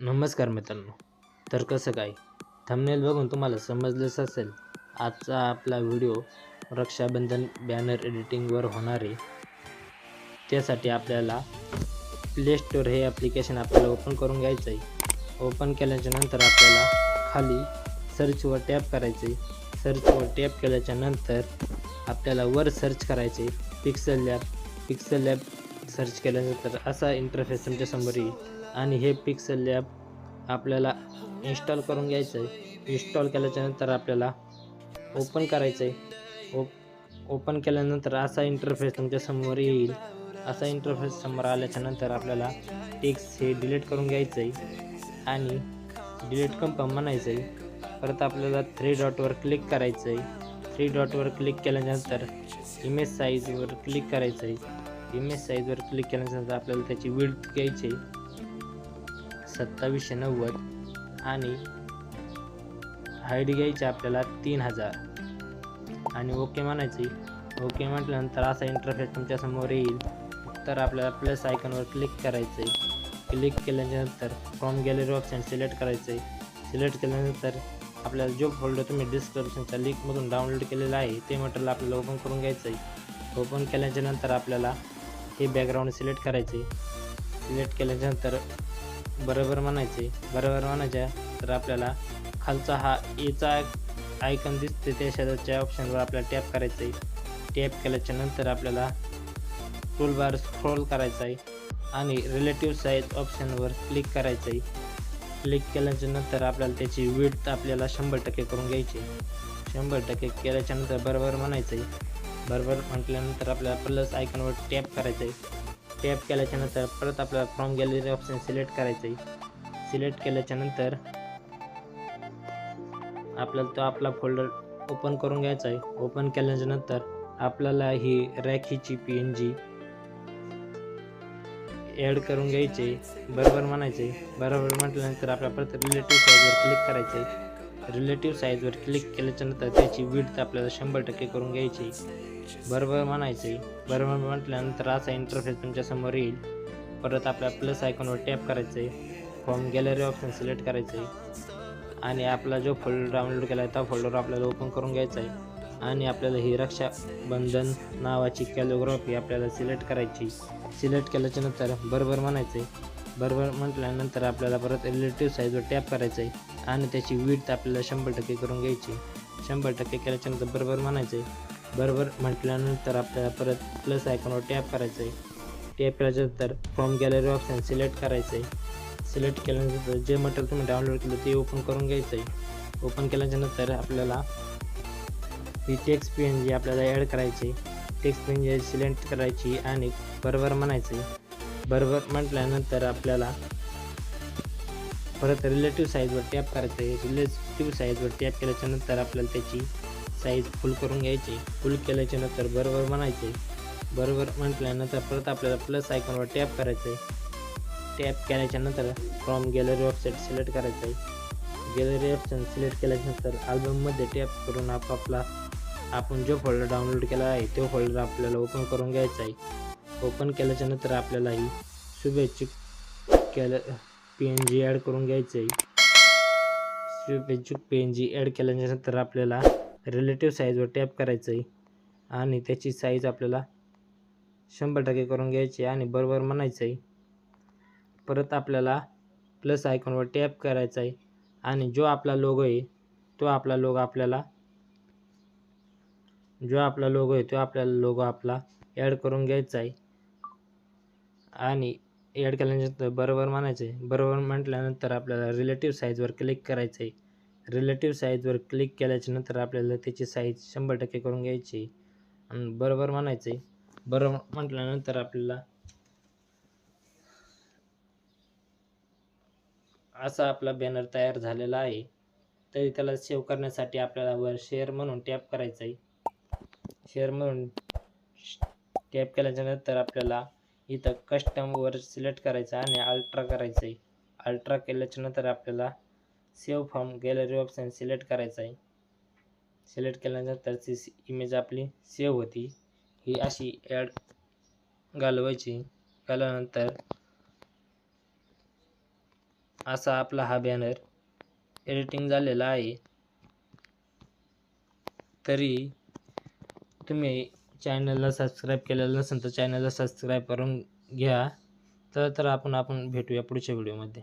नमस्कार मित्रांनो. तर कसं काय? थंबनेल बघून तुम्हाला समजलंच असेल आजचा आपला व्हिडिओ रक्षाबंधन बॅनर एडिटिंगवर होणार आहे. त्यासाठी आपल्याला प्ले स्टोअर हे ॲप्लिकेशन आपल्याला ओपन करून घ्यायचं आहे. ओपन केल्याच्यानंतर आपल्याला खाली सर्चवर टॅप करायचे सर्चवर टॅप केल्याच्यानंतर आपल्याला वर सर्च करायचे pixel lab pixel lab search केल्यानंतर असा इंटरफेस तुमच्यासमोर येईल. आणि हे पिक्सल लॅब आपल्याला इन्स्टॉल करून घ्यायचं आहे इन्स्टॉल केल्याच्यानंतर आपल्याला ओपन करायचं आहे ओप ओपन केल्यानंतर असा इंटरफेस तुमच्यासमोर येईल. असा इंटरफेस समोर आल्याच्यानंतर आपल्याला टेक्स्ट हे डिलीट करून घ्यायचं आहे आणि डिलीट कन्फर्म म्हणायचं आहे परत आपल्याला थ्री डॉटवर क्लिक करायचं आहे थ्री डॉटवर क्लिक केल्यानंतर इमेज साईजवर क्लिक करायचं आहे इमेज साईजवर क्लिक केल्यानंतर आपल्याला त्याची विड्थ घ्यायची आहे. सत्तावीसशे नव्वद आणि हाईट घ्यायची आपल्याला तीन हजार. आणि ओके म्हणायची ओके म्हटल्यानंतर असा इंटरफेस तुमच्यासमोर येईल. तर आपल्याला प्लस आयकॉनवर क्लिक करायचं आहे क्लिक केल्यानंतर फ्रॉम गॅलरी ऑप्शन सिलेक्ट करायचं आहे सिलेक्ट केल्यानंतर आपल्याला जो फोल्डर तुम्ही डिस्क्रिप्शनच्या लिंकमधून डाउनलोड केलेला आहे ते मटेरियल आपल्याला ओपन करून घ्यायचं आहे ओपन केल्याच्यानंतर आपल्याला हे बॅकग्राऊंड सिलेक्ट करायचे सिलेक्ट केल्याच्यानंतर बरोबर म्हणायचे बरोबर म्हणायच्या तर आपल्याला खालचा हा एचा आयकन दिसते त्या शेजारच्या ऑप्शनवर आपल्याला टॅप करायचं आहे टॅप केल्याच्यानंतर आपल्याला टूलबार स्क्रोल करायचा आहे आणि रिलेटिव्ह साईज ऑप्शनवर क्लिक करायचं आहे क्लिक केल्याच्यानंतर आपल्याला त्याची विड्थ आपल्याला शंभर टक्के करून घ्यायची. शंभर टक्के केल्याच्यानंतर बरोबर म्हणायचं आहे बरोबर म्हटल्यानंतर आपल्याला प्लस आयकॉनवर टॅप करायचं आहे टॅप केल्याच्यानंतर परत आपल्याला फ्रॉम गॅलरी ऑप्शन सिलेक्ट करायचं आहे सिलेक्ट केल्याच्यानंतर आपल्याला तो आपला फोल्डर ओपन करून घ्यायचा आहे. ओपन केल्याच्यानंतर आपल्याला ही रॅखीची पी एन जी ॲड करून घ्यायचे बरोबर म्हणायचे बरोबर म्हटल्यानंतर आपल्या परत रिलेटिव्ह साईजवर क्लिक करायचे रिलेटिव्ह साईजवर क्लिक केल्याच्यानंतर त्याची विड्थ आपल्याला शंभर टक्के करून घ्यायची बरोबर म्हणायचे बरोबर म्हटल्यानंतर असा इंटरफेस तुमच्यासमोर येईल. परत आपल्या प्लस आयकॉनवर टॅप करायचं आहे फॉर्म गॅलरी ऑप्शन सिलेक्ट करायचं आहे आणि आपला जो फोल्डर डाउनलोड केला आहे त्या फोल्डर आपल्याला ओपन करून घ्यायचा आहे आणि आपल्याला ही रक्षाबंधन नावाची कॅलोग्राफी आपल्याला सिलेक्ट करायची. सिलेक्ट केल्याच्यानंतर बरोबर म्हणायचं आहे बरोबर म्हटल्यानंतर आपल्याला परत रिलेटिव्ह साईजवर टॅप करायचं आहे आणि त्याची विड्थ आपल्याला शंभर टक्के करून घ्यायची. शंभर टक्के केल्याच्यानंतर बरोबर म्हणायचं आहे बरोबर म्हटल्यानंतर आपल्याला परत प्लस आयकॉनवर टॅप करायचं आहे टॅप केल्याच्यानंतर फॉर्म गॅलरी ऑप्शन सिलेक्ट करायचं आहे सिलेक्ट केल्यानंतर जे मटेरियल तुम्ही डाउनलोड केलं ते ओपन करून घ्यायचं आहे ओपन केल्याच्यानंतर आपल्याला ही टेक्स्ट पी एन जी आपल्याला ॲड करायची text P N G select करायची आणि बरोबर म्हणायचे बरोबर म्हटल्यानंतर आपल्याला परत रिलेटिव्ह साईजवर टॅप करायचं आहे रिलेटिव्ह साईजवर टॅप केल्याच्यानंतर आपल्याला त्याची साईज फुल करून घ्यायची. फुल केल्याच्यानंतर बरोबर म्हणायचे. बरोबर म्हटल्यानंतर परत आपल्याला प्लस आयकॉनवर टॅप करायचं आहे टॅप केल्याच्यानंतर फ्रॉम गॅलरी वेबसाईट सिलेक्ट करायचं आहे गॅलरी ऑप्शन सिलेक्ट केल्याच्यानंतर अल्बममध्ये टॅप करून आपापला आपण जो फोल्डर डाउनलोड केला आहे तो फोल्डर आपल्याला ओपन करून घ्यायचा आहे ओपन केल्याच्यानंतर आपल्याला ही शुभेच्छुक केलं पी एन जी ॲड करून घ्यायचं आहे शुभेच्छुक पी एन जी ॲड केल्याच्यानंतर आपल्याला रिलेटिव्ह साईजवर टॅप करायचं आहे आणि त्याची साईज आपल्याला शंभर टक्के करून घ्यायची आणि बरोबर म्हणायचं आहे परत आपल्याला प्लस आयकॉनवर टॅप करायचा आहे आणि जो आपला लोगो आहे तो आपला लोगो आपल्याला जो आपला लोगो आहे तो आपल्याला लोगो आपला ॲड करून घ्यायचा आहे आणि ॲड केल्यानंतर बरोबर म्हणायचं आहे बरोबर म्हटल्यानंतर आपल्याला रिलेटिव्ह साईजवर क्लिक करायचं आहे रिलेटिव्ह साईजवर क्लिक केल्याच्यानंतर आपल्याला त्याची साईज शंभर टक्के करून घ्यायची आणि बरोबर म्हणायचं आहे बरोबर म्हटल्यानंतर आपल्याला असा आपला बॅनर तयार झालेला आहे. तरी त्याला सेव्ह करण्यासाठी आपल्याला वर शेअर म्हणून टॅप करायचं आहे. शेअर म्हणून टॅप केल्याच्यानंतर आपल्याला इथं कस्टमवर सिलेक्ट करायचं आणि अल्ट्रा करायचं आहे. अल्ट्रा केल्याच्यानंतर आपल्याला save from gallery option select करायचं आहे. सिलेक्ट केल्यानंतर ती इमेज आपली सेव्ह होती. ही अशी ॲड घालवायची. घाल्यानंतर असा आपला हा बॅनर एडिटिंग झालेला आहे. तरी तुम्ही चॅनलला सबस्क्राईब केलेलं नसेल तर चॅनलला सबस्क्राईब करून घ्या. तर तर आपण आपण भेटूया पुढच्या व्हिडिओमध्ये